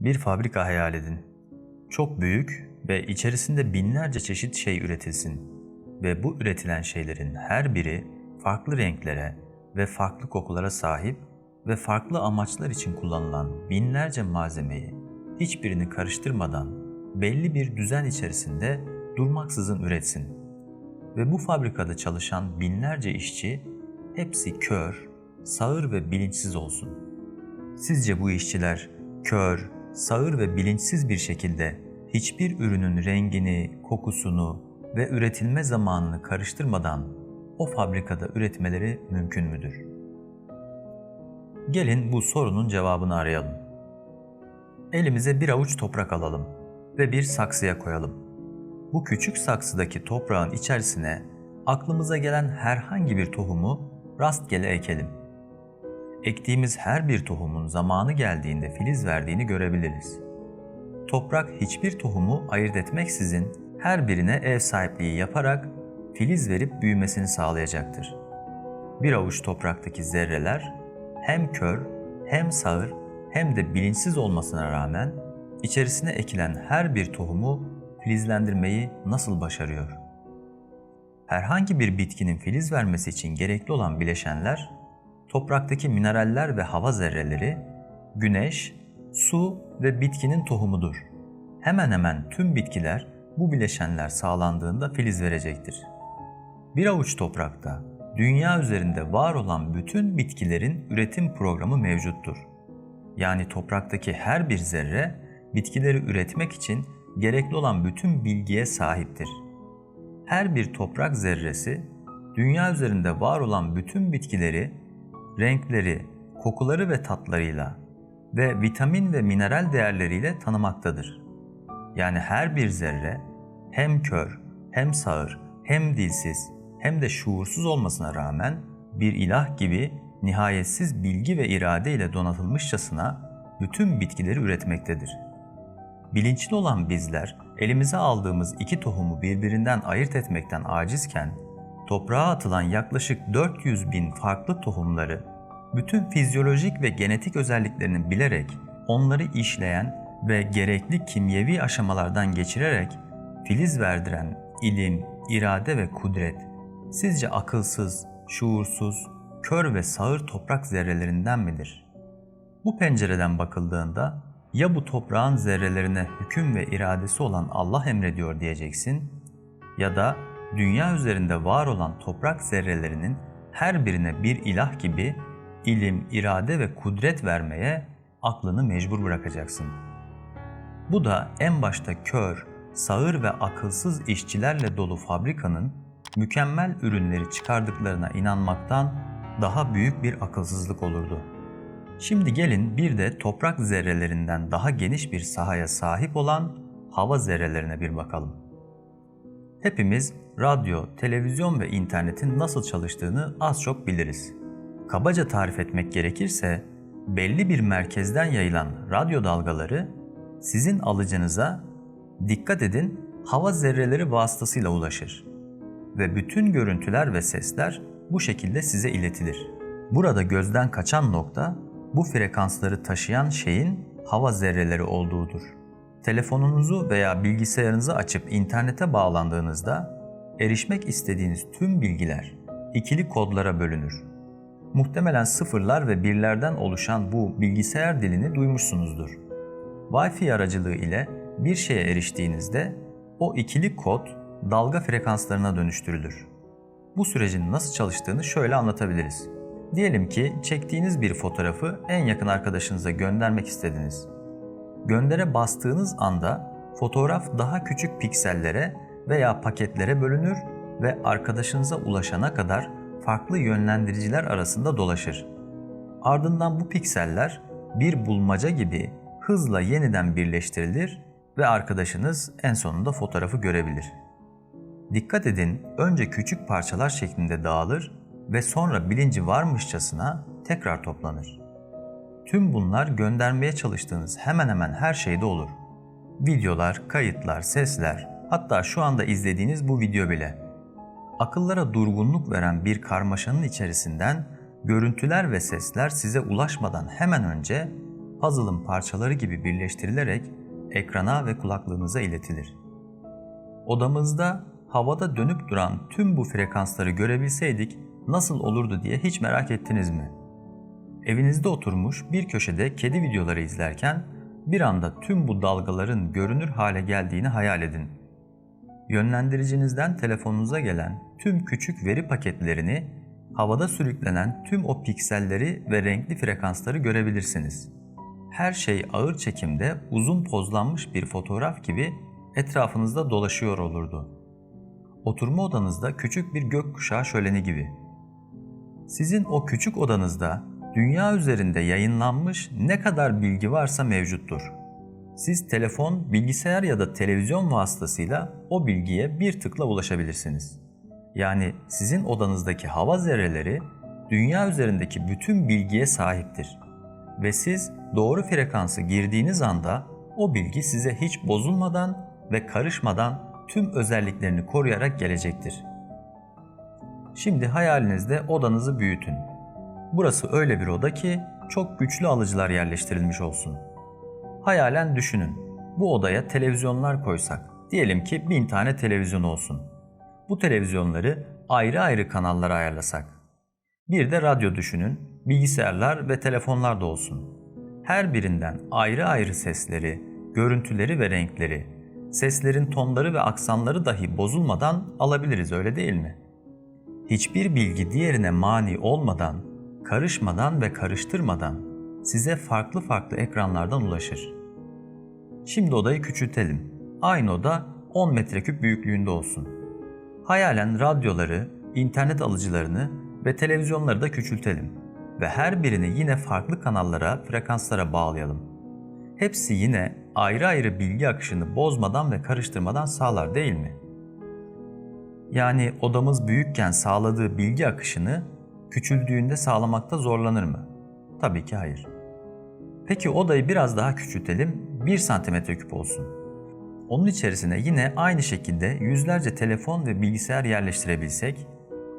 Bir fabrika hayal edin. Çok büyük ve içerisinde binlerce çeşit şey üretilsin. Ve bu üretilen şeylerin her biri farklı renklere ve farklı kokulara sahip ve farklı amaçlar için kullanılan binlerce malzemeyi hiçbirini karıştırmadan belli bir düzen içerisinde durmaksızın üretsin. Ve bu fabrikada çalışan binlerce işçi hepsi kör, sağır ve bilinçsiz olsun. Sizce bu işçiler kör, sağır ve bilinçsiz bir şekilde hiçbir ürünün rengini, kokusunu ve üretilme zamanını karıştırmadan o fabrikada üretmeleri mümkün müdür? Gelin bu sorunun cevabını arayalım. Elimize bir avuç toprak alalım ve bir saksıya koyalım. Bu küçük saksıdaki toprağın içerisine aklımıza gelen herhangi bir tohumu rastgele ekelim. Ektiğimiz her bir tohumun zamanı geldiğinde filiz verdiğini görebiliriz. Toprak hiçbir tohumu ayırt etmeksizin her birine ev sahipliği yaparak filiz verip büyümesini sağlayacaktır. Bir avuç topraktaki zerreler hem kör, hem sağır, hem de bilinçsiz olmasına rağmen içerisine ekilen her bir tohumu filizlendirmeyi nasıl başarıyor? Herhangi bir bitkinin filiz vermesi için gerekli olan bileşenler, topraktaki mineraller ve hava zerreleri, güneş, su ve bitkinin tohumudur. Hemen hemen tüm bitkiler bu bileşenler sağlandığında filiz verecektir. Bir avuç toprakta dünya üzerinde var olan bütün bitkilerin üretim programı mevcuttur. Yani topraktaki her bir zerre bitkileri üretmek için gerekli olan bütün bilgiye sahiptir. Her bir toprak zerresi dünya üzerinde var olan bütün bitkileri renkleri, kokuları ve tatlarıyla ve vitamin ve mineral değerleriyle tanımaktadır. Yani her bir zerre hem kör, hem sağır, hem dilsiz, hem de şuursuz olmasına rağmen bir ilah gibi nihayetsiz bilgi ve irade ile donatılmışçasına bütün bitkileri üretmektedir. Bilinçli olan bizler elimize aldığımız iki tohumu birbirinden ayırt etmekten acizken toprağa atılan yaklaşık 400 bin farklı tohumları bütün fizyolojik ve genetik özelliklerini bilerek onları işleyen ve gerekli kimyevi aşamalardan geçirerek filiz verdiren ilim, irade ve kudret sizce akılsız, şuursuz, kör ve sağır toprak zerrelerinden midir? Bu pencereden bakıldığında ya bu toprağın zerrelerine hüküm ve iradesi olan Allah emrediyor diyeceksin ya da dünya üzerinde var olan toprak zerrelerinin her birine bir ilah gibi ilim, irade ve kudret vermeye aklını mecbur bırakacaksın. Bu da en başta kör, sağır ve akılsız işçilerle dolu fabrikanın mükemmel ürünleri çıkardıklarına inanmaktan daha büyük bir akılsızlık olurdu. Şimdi gelin bir de toprak zerrelerinden daha geniş bir sahaya sahip olan hava zerrelerine bir bakalım. Hepimiz radyo, televizyon ve internetin nasıl çalıştığını az çok biliriz. Kabaca tarif etmek gerekirse belli bir merkezden yayılan radyo dalgaları sizin alıcınıza dikkat edin hava zerreleri vasıtasıyla ulaşır ve bütün görüntüler ve sesler bu şekilde size iletilir. Burada gözden kaçan nokta bu frekansları taşıyan şeyin hava zerreleri olduğudur. Telefonunuzu veya bilgisayarınızı açıp internete bağlandığınızda erişmek istediğiniz tüm bilgiler ikili kodlara bölünür. Muhtemelen sıfırlar ve birlerden oluşan bu bilgisayar dilini duymuşsunuzdur. Wi-Fi aracılığı ile bir şeye eriştiğinizde o ikili kod dalga frekanslarına dönüştürülür. Bu sürecin nasıl çalıştığını şöyle anlatabiliriz. Diyelim ki çektiğiniz bir fotoğrafı en yakın arkadaşınıza göndermek istediniz. Göndere bastığınız anda fotoğraf daha küçük piksellere veya paketlere bölünür ve arkadaşınıza ulaşana kadar farklı yönlendiriciler arasında dolaşır. Ardından bu pikseller bir bulmaca gibi hızla yeniden birleştirilir ve arkadaşınız en sonunda fotoğrafı görebilir. Dikkat edin, önce küçük parçalar şeklinde dağılır ve sonra bilinci varmışçasına tekrar toplanır. Tüm bunlar göndermeye çalıştığınız hemen hemen her şeyde olur. Videolar, kayıtlar, sesler, hatta şu anda izlediğiniz bu video bile. Akıllara durgunluk veren bir karmaşanın içerisinden görüntüler ve sesler size ulaşmadan hemen önce puzzle'ın parçaları gibi birleştirilerek ekrana ve kulaklığınıza iletilir. Odamızda havada dönüp duran tüm bu frekansları görebilseydik nasıl olurdu diye hiç merak ettiniz mi? Evinizde oturmuş bir köşede kedi videoları izlerken bir anda tüm bu dalgaların görünür hale geldiğini hayal edin. Yönlendiricinizden telefonunuza gelen tüm küçük veri paketlerini, havada sürüklenen tüm o pikselleri ve renkli frekansları görebilirsiniz. Her şey ağır çekimde uzun pozlanmış bir fotoğraf gibi etrafınızda dolaşıyor olurdu. Oturma odanızda küçük bir gökkuşağı şöleni gibi. Sizin o küçük odanızda dünya üzerinde yayınlanmış ne kadar bilgi varsa mevcuttur. Siz telefon, bilgisayar ya da televizyon vasıtasıyla o bilgiye bir tıkla ulaşabilirsiniz. Yani sizin odanızdaki hava zerreleri dünya üzerindeki bütün bilgiye sahiptir. Ve siz doğru frekansı girdiğiniz anda o bilgi size hiç bozulmadan ve karışmadan tüm özelliklerini koruyarak gelecektir. Şimdi hayalinizde odanızı büyütün. Burası öyle bir oda ki çok güçlü alıcılar yerleştirilmiş olsun. Hayalen düşünün. Bu odaya televizyonlar koysak. Diyelim ki bin tane televizyon olsun. Bu televizyonları ayrı ayrı kanallara ayarlasak. Bir de radyo düşünün. Bilgisayarlar ve telefonlar da olsun. Her birinden ayrı ayrı sesleri, görüntüleri ve renkleri, seslerin tonları ve aksanları dahi bozulmadan alabiliriz öyle değil mi? Hiçbir bilgi diğerine mani olmadan, karışmadan ve karıştırmadan size farklı farklı ekranlardan ulaşır. Şimdi odayı küçültelim. Aynı oda 10 metreküp büyüklüğünde olsun. Hayalen radyoları, internet alıcılarını ve televizyonları da küçültelim ve her birini yine farklı kanallara, frekanslara bağlayalım. Hepsi yine ayrı ayrı bilgi akışını bozmadan ve karıştırmadan sağlar değil mi? Yani odamız büyükken sağladığı bilgi akışını küçüldüğünde sağlamakta zorlanır mı? Tabii ki hayır. Peki odayı biraz daha küçültelim, 1 santimetre küp olsun. Onun içerisine yine aynı şekilde yüzlerce telefon ve bilgisayar yerleştirebilsek,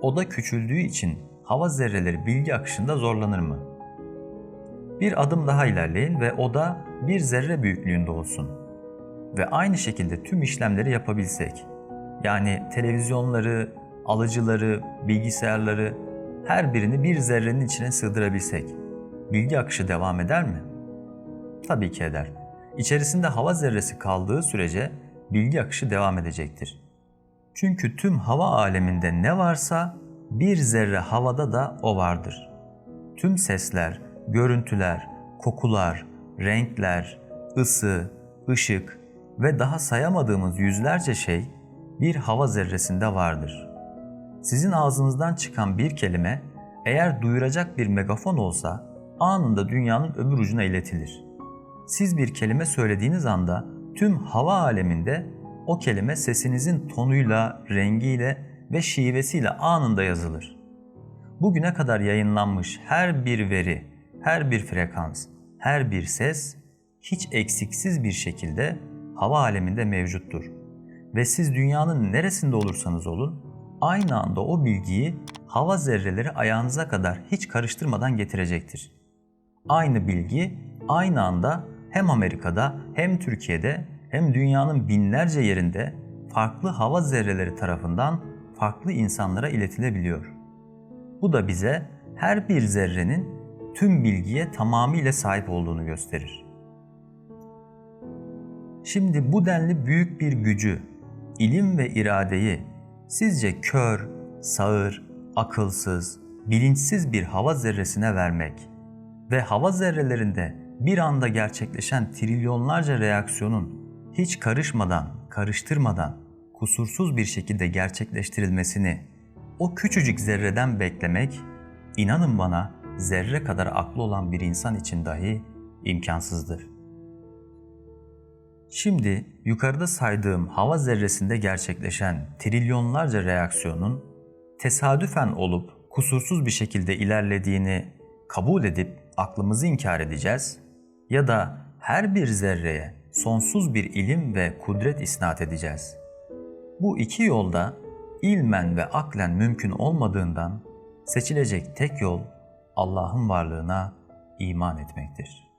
oda küçüldüğü için hava zerreleri bilgi akışında zorlanır mı? Bir adım daha ilerleyin ve oda bir zerre büyüklüğünde olsun. Ve aynı şekilde tüm işlemleri yapabilsek, yani televizyonları, alıcıları, bilgisayarları her birini bir zerrenin içine sığdırabilsek, bilgi akışı devam eder mi? Tabii ki eder. İçerisinde hava zerresi kaldığı sürece bilgi akışı devam edecektir. Çünkü tüm hava aleminde ne varsa bir zerre havada da o vardır. Tüm sesler, görüntüler, kokular, renkler, ısı, ışık ve daha sayamadığımız yüzlerce şey bir hava zerresinde vardır. Sizin ağzınızdan çıkan bir kelime eğer duyuracak bir megafon olsa anında dünyanın öbür ucuna iletilir. Siz bir kelime söylediğiniz anda tüm hava aleminde o kelime sesinizin tonuyla, rengiyle ve şivesiyle anında yazılır. Bugüne kadar yayınlanmış her bir veri, her bir frekans, her bir ses hiç eksiksiz bir şekilde hava aleminde mevcuttur. Ve siz dünyanın neresinde olursanız olun, aynı anda o bilgiyi hava zerreleri ayağınıza kadar hiç karıştırmadan getirecektir. Aynı bilgi aynı anda hem Amerika'da hem Türkiye'de hem dünyanın binlerce yerinde farklı hava zerreleri tarafından farklı insanlara iletilebiliyor. Bu da bize her bir zerrenin tüm bilgiye tamamıyla sahip olduğunu gösterir. Şimdi bu denli büyük bir gücü, ilim ve iradeyi sizce kör, sağır, akılsız, bilinçsiz bir hava zerresine vermek ve hava zerrelerinde bir anda gerçekleşen trilyonlarca reaksiyonun hiç karışmadan, karıştırmadan, kusursuz bir şekilde gerçekleştirilmesini o küçücük zerreden beklemek, inanın bana zerre kadar aklı olan bir insan için dahi imkansızdır. Şimdi yukarıda saydığım hava zerresinde gerçekleşen trilyonlarca reaksiyonun tesadüfen olup kusursuz bir şekilde ilerlediğini kabul edip aklımızı inkar edeceğiz ya da her bir zerreye sonsuz bir ilim ve kudret isnat edeceğiz. Bu iki yolda ilmen ve aklen mümkün olmadığından seçilecek tek yol Allah'ın varlığına iman etmektir.